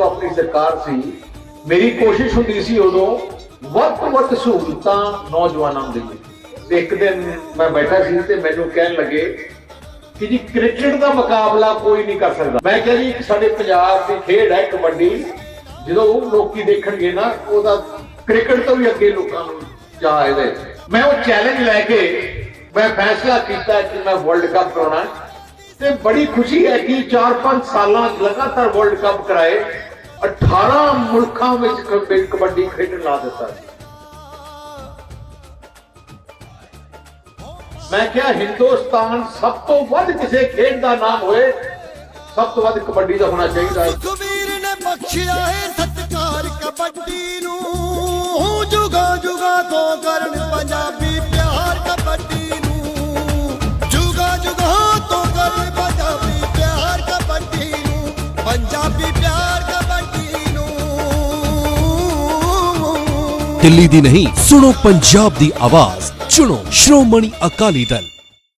ਜਦੋਂ ਆਪਣੀ ਸਰਕਾਰ ਸੀ, ਮੇਰੀ ਕੋਸ਼ਿਸ਼ ਹੁੰਦੀ ਸੀ ਉਦੋਂ ਵੱਧ ਤੋਂ ਵੱਧ ਸਹੂਲਤਾਂ ਨੌਜਵਾਨਾਂ ਨੂੰ ਦੇਈਏ ਤੇ ਇੱਕ ਦਿਨ ਮੈਂ ਬੈਠਾ ਸੀ ਤੇ ਮੈਨੂੰ ਕਹਿਣ ਲੱਗੇ ਕਿ ਜੀ ਕ੍ਰਿਕਟ ਦਾ ਮੁਕਾਬਲਾ ਕੋਈ ਨਹੀਂ ਕਰ ਸਕਦਾ। ਮੈਂ ਕਿਹਾ ਜੀ ਸਾਡੇ ਪੰਜਾਬ ਦੀ ਖੇਡ ਹੈ ਕਬੱਡੀ, ਜਦੋਂ ਉਹ ਲੋਕੀ ਦੇਖਣਗੇ ਨਾ, ਉਹਦਾ ਕ੍ਰਿਕਟ ਤੋਂ ਵੀ ਅੱਗੇ ਲੋਕਾਂ ਨੂੰ ਚਾਹ ਇਹਦੇ ਮੈਂ ਉਹ ਚੈਲੰਜ ਲੈ ਕੇ ਮੈਂ ਫੈਸਲਾ ਕੀਤਾ ਕਿ ਮੈਂ ਵਰਲਡ ਕੱਪ ਕਰਾਉਣਾ ਤੇ ਬੜੀ ਖੁਸ਼ੀ ਹੈ ਕਿ 4-5 ਸਾਲਾਂ ਲਗਾਤਾਰ ਵਰਲਡ ਕੱਪ ਕਰਾਏ। 18 ਮੁਲਕਾਂ ਵਿੱਚ ਕਬੱਡੀ- ਖੇਡਣ ਲਾ ਦਿੱਤਾ ਮੈਂ ਕਿਹਾ, ਹਿੰਦੁਸਤਾਨ ਸਭ ਤੋਂ ਵੱਧ ਕਿਸੇ ਖੇਡ ਦਾ ਨਾਮ ਹੋਏ, ਸਭ ਤੋਂ ਵੱਧ ਕਬੱਡੀ ਦਾ ਹੋਣਾ ਚਾਹੀਦਾ ਹੈ। ਕਬੀਰ ਨੇ ਬਖਸ਼ਿਆ ਹੈ ਸਤਕਾਰ ਕਬੱਡੀ ਨੂੰ ਜੁਗਾ ਜੁਗਾ ਤੋਂ ਕਰਨ ਪੰਜਾਬੀ ਪਿਆਰ ਕਬੱਡੀ ਨੂੰ? ਜੁਗਾ ਜੁਗਾ ਤੋਂ ਕਰਨ ਪੰਜਾਬੀ ਪਿਆਰ ਕਬੱਡੀ ਨੂੰ? ਪੰਜਾਬੀ ਪਿਆਰ ਦਿੱਲੀ ਦੀ ਨਹੀਂ ਸੁਣੋ ਪੰਜਾਬ ਦੀ ਆਵਾਜ਼ ਚੁਣੋ ਸ਼੍ਰੋਮਣੀ ਅਕਾਲੀ ਦਲ।